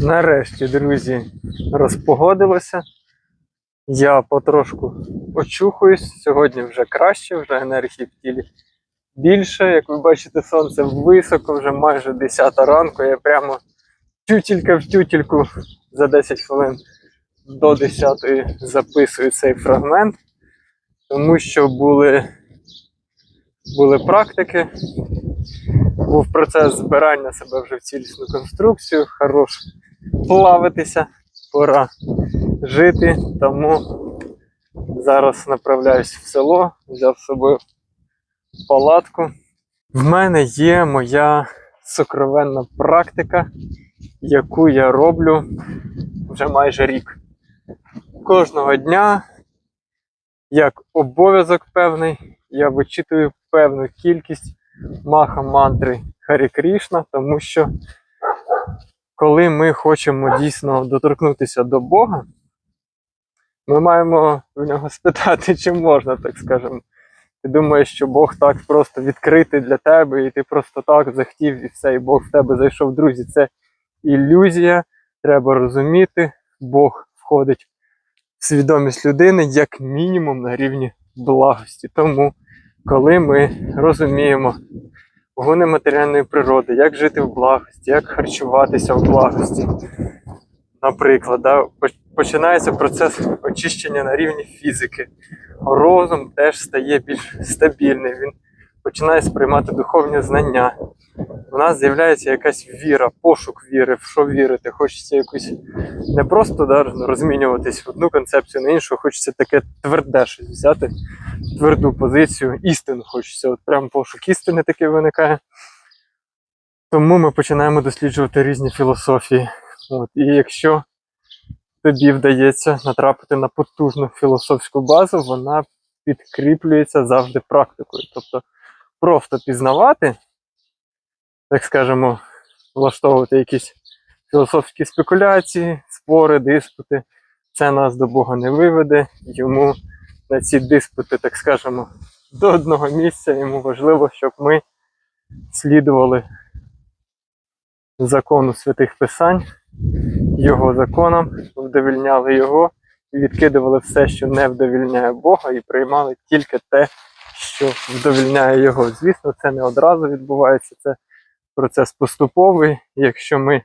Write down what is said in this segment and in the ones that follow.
Нарешті, друзі, розпогодилося. Я потрошку очухуюсь. Сьогодні вже краще, вже енергії в тілі більше. Як ви бачите, сонце високо, вже майже 10 ранку. Я прямо тютілька в тютільку за 10 хвилин до 10 записую цей фрагмент, тому що були, були практики. Був процес збирання себе вже в цілісну конструкцію, хорош плавитися, пора жити. Тому зараз направляюсь в село, взяв з собою палатку. В мене є моя сокровенна практика, яку я роблю вже майже рік. Кожного дня, як обов'язок певний, я вичитую певну кількість маха мантри Харі Крішна, тому що коли ми хочемо дійсно доторкнутися до Бога, ми маємо в нього спитати, чи можна, так скажемо. Ти думаєш, що Бог так просто відкритий для тебе, і ти просто так захотів, і все, і Бог в тебе зайшов. Друзі, це ілюзія. Треба розуміти, Бог входить в свідомість людини як мінімум на рівні благості. Тому, коли ми розуміємо гуни матеріальної природи, як жити в благості, як харчуватися в благості, наприклад, да, починається процес очищення на рівні фізики. Розум теж стає більш стабільним, він починає сприймати духовні знання. У нас з'являється якась віра, пошук віри, в що вірити. Хочеться якусь не просто да, розмінюватись в одну концепцію на іншу, хочеться таке тверде щось взяти, тверду позицію, істину хочеться. От прям пошук істини такий виникає. Тому ми починаємо досліджувати різні філософії. От, і якщо тобі вдається натрапити на потужну філософську базу, вона підкріплюється завжди практикою. Тобто просто пізнавати, так скажемо, влаштовувати якісь філософські спекуляції, спори, диспути, це нас до Бога не виведе. Йому на ці диспути, так скажемо, до одного місця. Йому важливо, щоб ми слідували закону святих писань, його законам, вдовільняли його і відкидували все, що не вдовільняє Бога, і приймали тільки те, що вдовільняє його. Звісно, це не одразу відбувається, це процес поступовий. Якщо ми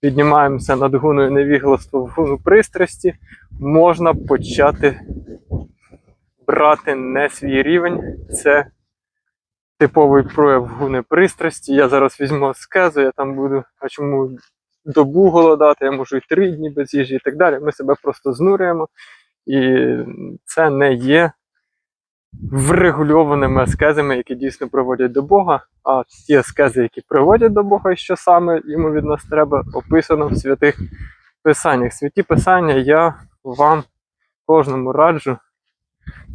піднімаємося над гуною невігластва в гуну пристрасті, можна почати брати не свій рівень. Це типовий прояв гуни пристрасті. Я зараз візьму аскезу, я там буду, а чому добу голодати, я можу і три дні без їжі і так далі. Ми себе просто знурюємо. І це не є врегульованими аскезами, які дійсно приводять до Бога. А ті аскези, які приводять до Бога, і що саме йому від нас треба, описано в святих писаннях. Святі писання я вам кожному раджу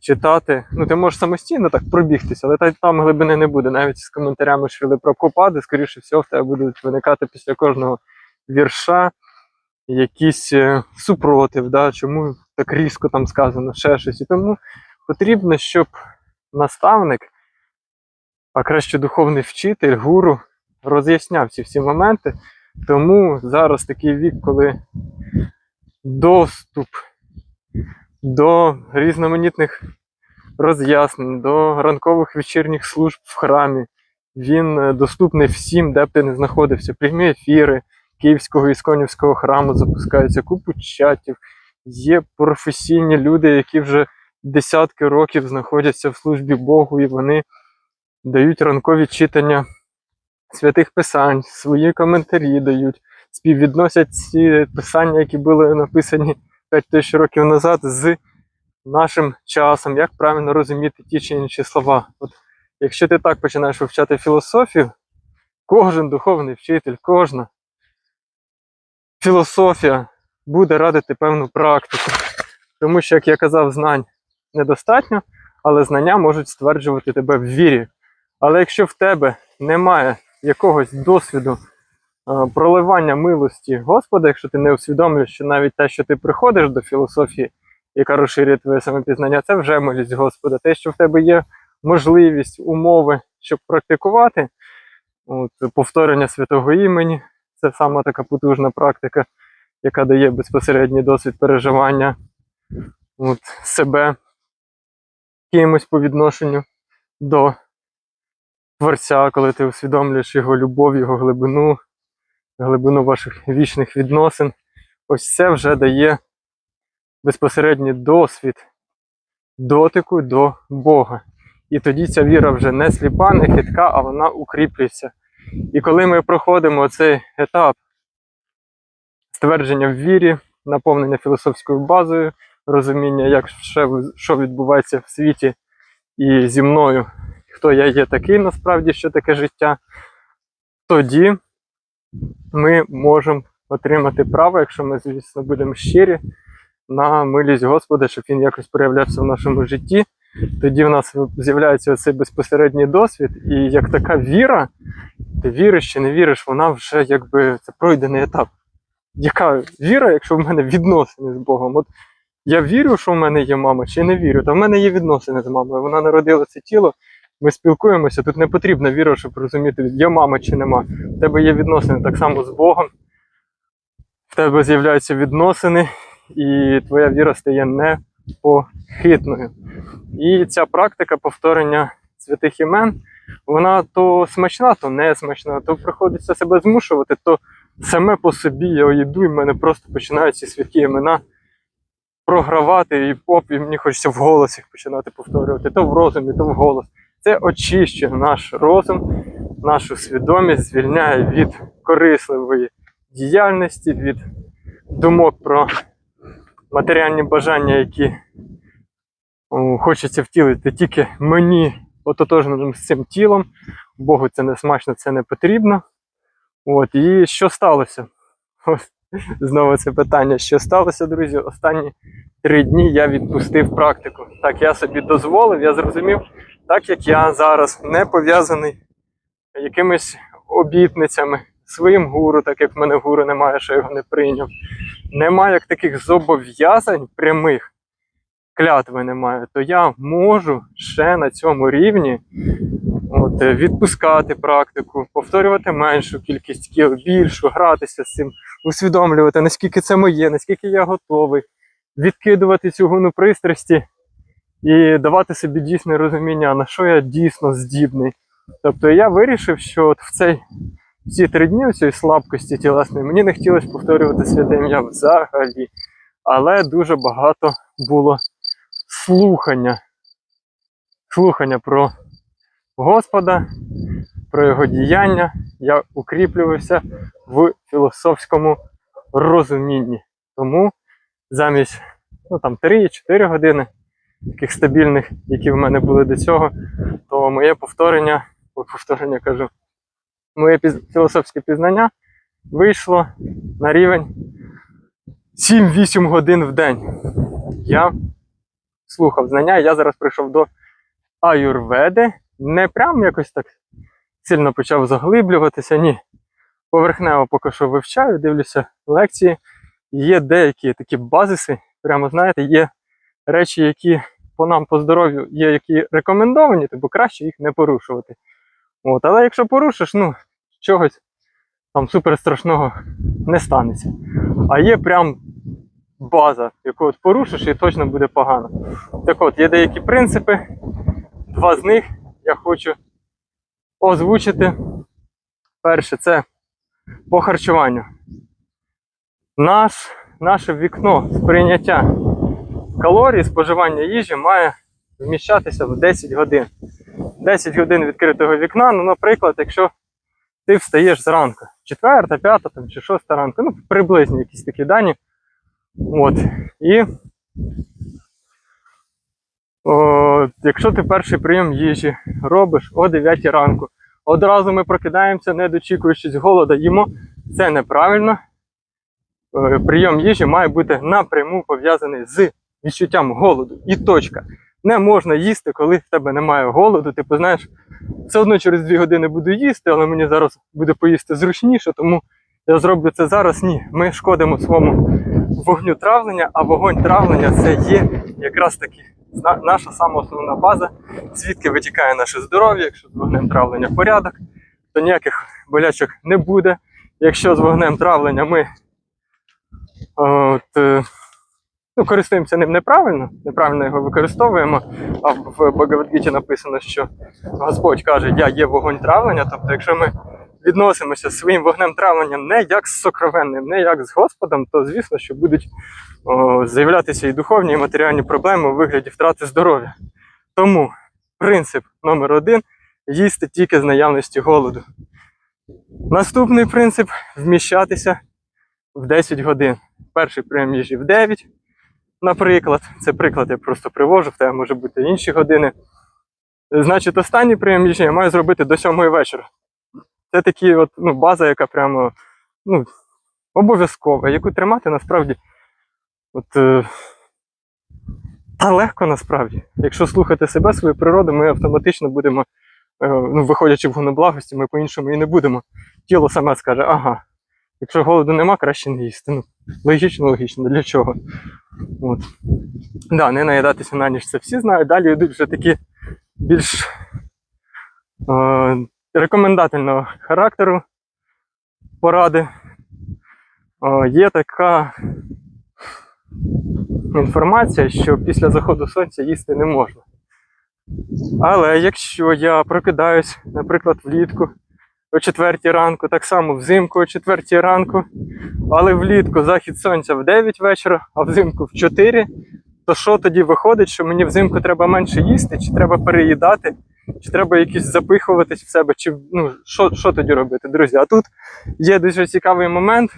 читати. Ну, ти можеш самостійно так пробігтися, але там глибини не буде. Навіть з коментарями Шрили Прабхупади, скоріше всього, в тебе будуть виникати після кожного вірша якийсь е, супротив, да? чому так різко там сказано, ще щось. І тому потрібно, щоб наставник, а краще духовний вчитель, гуру, роз'ясняв ці всі моменти. Тому зараз такий вік, коли доступ до різноманітних роз'яснень, до ранкових вечірніх служб в храмі. Він е, доступний всім, де б ти не знаходився. Прямі ефіри Київського ісконівського храму запускаються, купу чатів. Є професійні люди, які вже десятки років знаходяться в службі Богу, і вони дають ранкові читання святих писань, свої коментарі дають, співвідносять ці писання, які були написані 5 тисяч років назад, з нашим часом, як правильно розуміти ті чи інші слова. От якщо ти так починаєш вивчати філософію, кожен духовний вчитель, кожна філософія буде радити певну практику. Тому що, як я казав, знань недостатньо, але знання можуть стверджувати тебе в вірі. Але якщо в тебе немає якогось досвіду е, проливання милості Господа, якщо ти не усвідомлюєш, що навіть те, що ти приходиш до філософії, яка розширює твоє самопізнання, це вже милість Господа. Те, що в тебе є можливість, умови, щоб практикувати, от, повторення святого імені, це сама така потужна практика, яка дає безпосередній досвід переживання от, себе кимось по відношенню до Творця, коли ти усвідомлюєш його любов, його глибину, глибину ваших вічних відносин. Ось це вже дає безпосередній досвід дотику до Бога. І тоді ця віра вже не сліпа, не хитка, а вона укріплюється. І коли ми проходимо цей етап ствердження в вірі, наповнення філософською базою, розуміння, як ще, що відбувається в світі і зі мною, хто я є такий насправді, що таке життя, тоді ми можемо отримати право, якщо ми, звісно, будемо щирі, на милість Господа, щоб він якось проявлявся в нашому житті. Тоді в нас з'являється цей безпосередній досвід, і як така віра, ти віриш чи не віриш, вона вже якби це пройдений етап. Яка віра, якщо в мене відносини з Богом? От я вірю, що в мене є мама, чи не вірю, та в мене є відносини з мамою. Вона народила це тіло, ми спілкуємося. Тут не потрібна віра, щоб розуміти, є мама чи нема. В тебе є відносини так само з Богом. В тебе з'являються відносини, і твоя віра стає непохитною. І ця практика повторення святих імен, вона то смачна, то не смачна, то приходиться себе змушувати, то саме по собі я йду, і в мене просто починаються святі імена програвати, і оп, і мені хочеться в голос їх починати повторювати, то в розумі, то в голос. Це очищує наш розум, нашу свідомість, звільняє від корисливої діяльності, від думок про матеріальні бажання, які хочеться втілити тільки мені ототожним з цим тілом. Богу це не смачно, це не потрібно. От, і що сталося? Ось, знову це питання. Що сталося, друзі? Останні три дні я відпустив практику. Так, я собі дозволив, я зрозумів, так як я зараз не пов'язаний якимись обітницями, своїм гуру, так як в мене гуру немає, що його не прийняв. Немає як таких зобов'язань прямих, клятви немає, то я можу ще на цьому рівні відпускати практику, повторювати меншу кількість кіл, більшу, гратися з цим, усвідомлювати, наскільки це моє, наскільки я готовий, відкидувати цю гуну пристрасті і давати собі дійсне розуміння, на що я дійсно здібний. Тобто я вирішив, що от в цей ці три дні цієї слабкості тілесної мені не хотілося повторювати святе ім'я взагалі. Але дуже багато було слухання. Слухання про Господа, про його діяння. Я укріплювався в філософському розумінні. Тому замість ну, там, 3-4 години, таких стабільних, які в мене були до цього, то моє повторення, повторення кажу, моє філософське пізнання вийшло на рівень 7-8 годин в день. Я слухав знання, я зараз прийшов до аюрведи. Не прям якось так сильно почав заглиблюватися, ні. Поверхнево поки що вивчаю, дивлюся лекції. Є деякі такі базиси, прямо знаєте, є речі, які по нам по здоров'ю є, які рекомендовані, тобто краще їх не порушувати. От, але якщо порушиш, ну, чогось там супер страшного не станеться. А є прям база, яку от порушиш і точно буде погано. Так от, є деякі принципи, два з них я хочу озвучити. Перше, це по харчуванню. Наш, наше вікно сприйняття калорій, споживання їжі має вміщатися в 10 годин. 10 годин відкритого вікна, ну, наприклад, якщо ти встаєш зранку, четверта, п'ята там, чи шоста ранку, ну, приблизні якісь такі дані. От. І о, якщо ти перший прийом їжі робиш о 9 ранку, одразу ми прокидаємося, не дочікуючись голода, їмо, це неправильно. Е, Прийом їжі має бути напряму пов'язаний з відчуттям голоду. І точка. Не можна їсти, коли в тебе немає голоду. Типу, знаєш, все одно через 2 години буду їсти, але мені зараз буде поїсти зручніше, тому я зроблю це зараз. Ні. Ми шкодимо своєму вогню травлення, а вогонь травлення це є якраз таки наша сама основна база, звідки витікає наше здоров'я, якщо з вогнем травлення порядок, то ніяких болячок не буде. якщо з вогнем травлення ми от, е, ну, користуємося ним неправильно, неправильно його використовуємо, а в Бхагавадгіті написано, що Господь каже, я є вогонь травлення. Тобто, якщо ми відносимося своїм вогнем травлення не як з сокровенним, не як з Господом, то звісно, що будуть з'являтися і духовні, і матеріальні проблеми у вигляді втрати здоров'я. Тому принцип номер один їсти тільки з наявності голоду. Наступний принцип вміщатися в 10 годин. Перший прийом їжі в 9, наприклад. Це приклад я просто привожу, в тебе може бути інші години. Значить, останній прийом їжі я маю зробити до 7 вечора. Це такі ну, база, яка прямо ну, обов'язкова, яку тримати насправді от, е, та легко насправді. Якщо слухати себе, свою природу, ми автоматично будемо, е, ну, виходячи в гоноблагості, ми по-іншому і не будемо. Тіло саме скаже, ага, якщо голоду нема, краще не їсти. Ну, логічно, логічно, для чого? От. Да, не наїдатися на ніч, це всі знають. Далі йдуть вже такі більш е, рекомендательного характеру поради. Е, є така інформація, що після заходу сонця їсти не можна. Але якщо я прокидаюсь, наприклад, влітку о 4 ранку, так само взимку о 4 ранку, але влітку захід сонця в 9 вечора, а взимку в 4, то що тоді виходить, що мені взимку треба менше їсти, чи треба переїдати, чи треба якісь запихуватись в себе, чи ну, що, що тоді робити, друзі? А тут є дуже цікавий момент.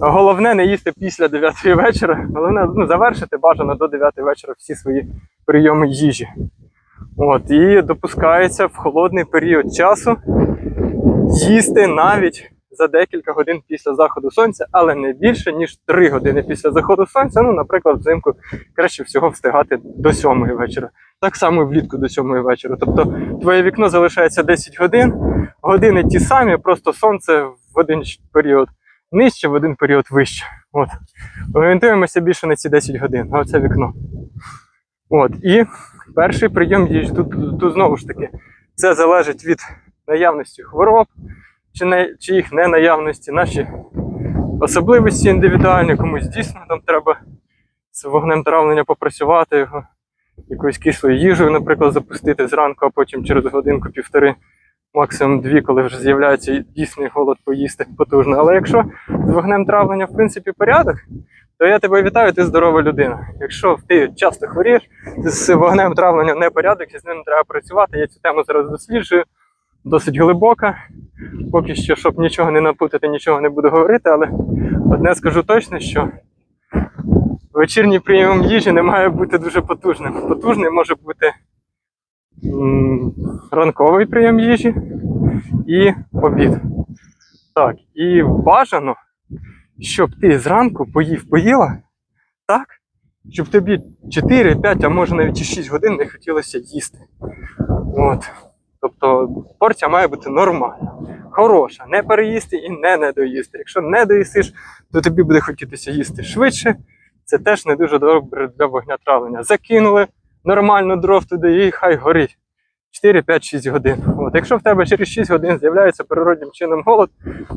Головне не їсти після 9 вечора. Головне ну, завершити бажано до 9 вечора всі свої прийоми їжі. От, і допускається в холодний період часу їсти навіть за декілька годин після заходу сонця, але не більше, ніж 3 години після заходу сонця. Ну, наприклад, взимку краще всього встигати до 7 вечора. Так само і влітку до 7 вечора. Тобто твоє вікно залишається 10 годин, години ті самі, просто сонце в один період нижче, в один період вище. От. Орієнтуємося більше на ці 10 годин, а оце вікно. От. І перший прийом їжі. Тут, тут знову ж таки, це залежить від наявності хвороб, чи, не, чи їх не наявності, наші особливості індивідуальні, комусь дійсно там треба з вогнем травлення попрацювати його, якоюсь кислою їжею, наприклад, запустити зранку, а потім через годинку-півтори, максимум дві, коли вже з'являється дійсний голод поїсти потужно. Але якщо з вогнем травлення в принципі порядок, то я тебе вітаю, ти здорова людина. Якщо ти часто хворієш, з вогнем травлення не порядок, і з ним треба працювати. Я цю тему зараз досліджую, досить глибока. Поки що, щоб нічого не напутати, нічого не буду говорити, але одне скажу точно, що вечірній прийом їжі не має бути дуже потужним. Потужним може бути ранковий прийом їжі і обід. Так, і бажано, щоб ти зранку поїв, поїла так, щоб тобі 4, 5, а може навіть і 6 годин не хотілося їсти. От. Тобто порція має бути нормальна, хороша, не переїсти і не недоїсти. Якщо не доїсиш, то тобі буде хотітися їсти швидше. Це теж не дуже добре для вогня травлення. Закинули нормально дров туди і хай горить. 4, 5, 6 годин. От, якщо в тебе через 6 годин з'являється природнім чином голод,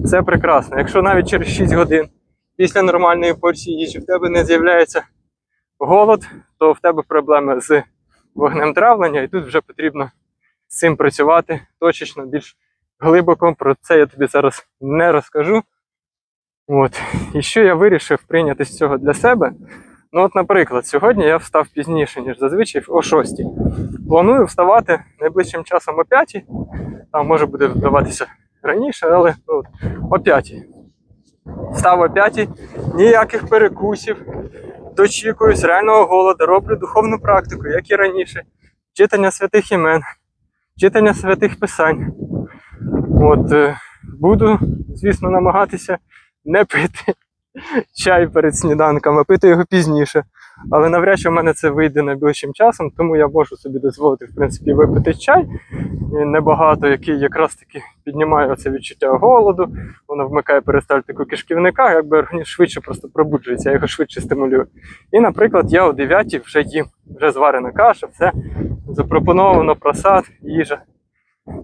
це прекрасно. Якщо навіть через 6 годин після нормальної порції їжі в тебе не з'являється голод, то в тебе проблеми з вогнем травлення, і тут вже потрібно з цим працювати точечно, більш глибоко. Про це я тобі зараз не розкажу. От. І що я вирішив прийняти з цього для себе? Ну, от, наприклад, сьогодні я встав пізніше, ніж зазвичай, о 6. Планую вставати найближчим часом о 5. Там може буде вдаватися раніше, але ну, от, о 5. Встав о 5, ніяких перекусів, дочікуюсь реального голоду, роблю духовну практику, як і раніше. Читання святих імен, читання святих писань. От, е, буду, звісно, намагатися не пити чай перед сніданком, а пити його пізніше. Але навряд чи в мене це вийде найближчим часом, тому я можу собі дозволити, в принципі, випити чай. Небагато, який якраз таки піднімає це відчуття голоду, воно вмикає перистальтику кишківника, якби організм швидше просто пробуджується, я його швидше стимулюю. І, наприклад, я о 9 вже їм, вже зварена каша, все запропоновано, просад, їжа.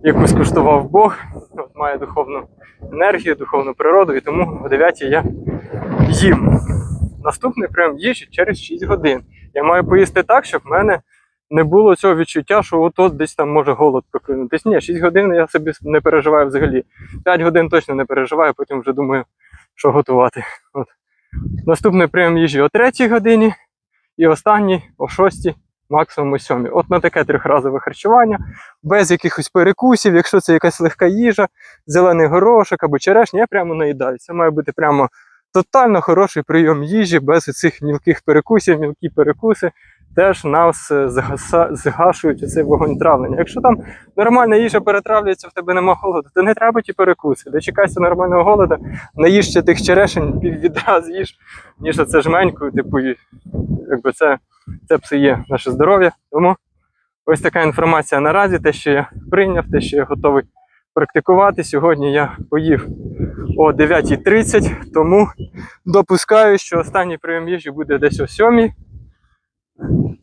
яку скуштував Бог, от, має духовну енергію, духовну природу, і тому о 9 я їм. Наступний прийом їжі через 6 годин. Я маю поїсти так, щоб в мене не було цього відчуття, що от десь там може голод проклинутись. Ні, 6 годин я собі не переживаю взагалі. 5 годин точно не переживаю, потім вже думаю, що готувати. От. Наступний прийом їжі о 3 годині і останній о 6, максимум о 7. От на таке трьохразове харчування, без якихось перекусів, якщо це якась легка їжа, зелений горошок або черешня, я прямо наїдаю. Це має бути прямо тотально хороший прийом їжі, без цих мілких перекусів, мілкі перекуси теж нас е, згашують оцей вогонь травлення. Якщо там нормальна їжа перетравлюється, в тебе нема голоду, то не треба ті перекуси. Дочекайся нормального голоду, наїж ще тих черешень, пів відра з'їж, ніж оце жменьку, типу, якби це, це псує наше здоров'я. Тому ось така інформація наразі, те, що я прийняв, те, що я готовий практикувати. Сьогодні я поїв о 9.30, тому допускаю, що останній прийом їжі буде десь о 7.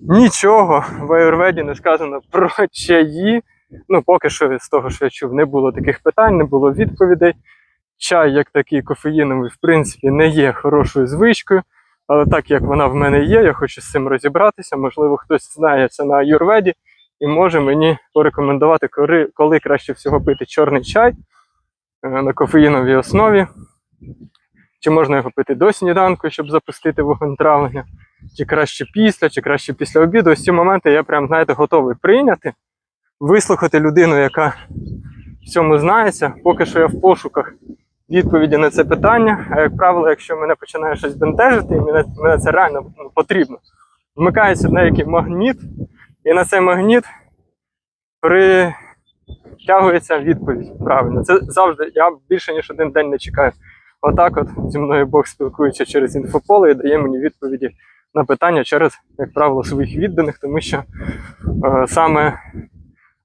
Нічого в Аюрведі не сказано про чаї. Ну, поки що з того, що я чув, не було таких питань, не було відповідей. Чай, як такий кофеїновий, в принципі, не є хорошою звичкою. Але так як вона в мене є, я хочу з цим розібратися. Можливо, хтось знає це на Аюрведі і може мені порекомендувати, коли, краще всього пити чорний чай на кофеїновій основі. Чи можна його пити до сніданку, щоб запустити вогонь травлення, чи краще після, чи краще після обіду. Ось ці моменти я прям, знаєте, готовий прийняти, вислухати людину, яка в цьому знається. Поки що я в пошуках відповіді на це питання. А як правило, якщо мене починає щось бентежити, і мене, мене це реально ну, потрібно, вмикається деякий магніт, і на цей магніт притягується відповідь. Правильно, це завжди. Я більше ніж один день не чекаю. Отак, от зі мною Бог спілкується через інфополе і дає мені відповіді на питання через, як правило, своїх відданих, тому що е, саме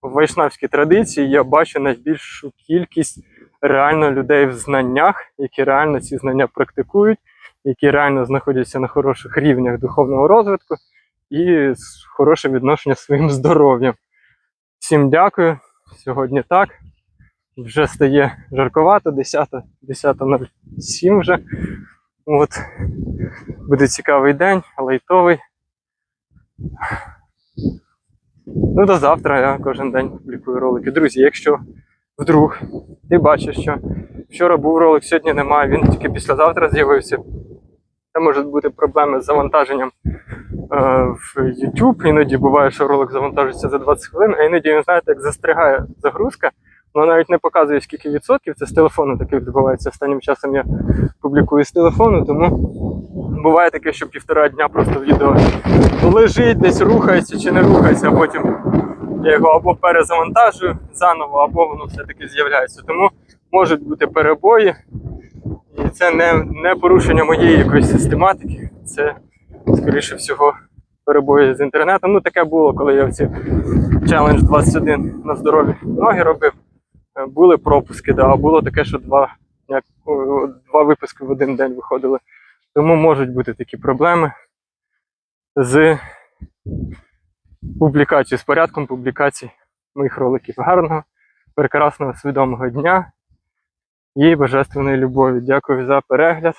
в вайшнавській традиції я бачу найбільшу кількість реально людей в знаннях, які реально ці знання практикують, які реально знаходяться на хороших рівнях духовного розвитку і з хороше відношення своїм здоров'ям. Всім дякую. Сьогодні так. Вже стає жарковато, 10, 10.07 вже. От. Буде цікавий день, лайтовий. Ну, до завтра я кожен день публікую ролики. Друзі, якщо вдруг ти бачиш, що вчора був ролик, сьогодні немає, він тільки післязавтра з'явився. Це можуть бути проблеми з завантаженням в YouTube. Іноді буває, що ролик завантажується за 20 хвилин, а іноді він, знаєте, як застрягає загрузка. Воно навіть не показує, скільки відсотків. Це з телефону таке відбувається. Останнім часом я публікую з телефону, тому буває таке, що півтора дня просто відео лежить, десь рухається чи не рухається, а потім я його або перезавантажую заново, або воно все-таки з'являється. Тому можуть бути перебої. І це не, не порушення моєї якоїсь систематики. Це, скоріше всього, перебої з інтернетом. Ну, таке було, коли я в ці челендж 21 на здорові ноги робив. Е, Були пропуски, да, а було таке, що два, як, два випуски в один день виходили. Тому можуть бути такі проблеми з публікацією, з порядком публікацій моїх роликів. Гарного, прекрасного, свідомого дня і божественної любові. Дякую за перегляд.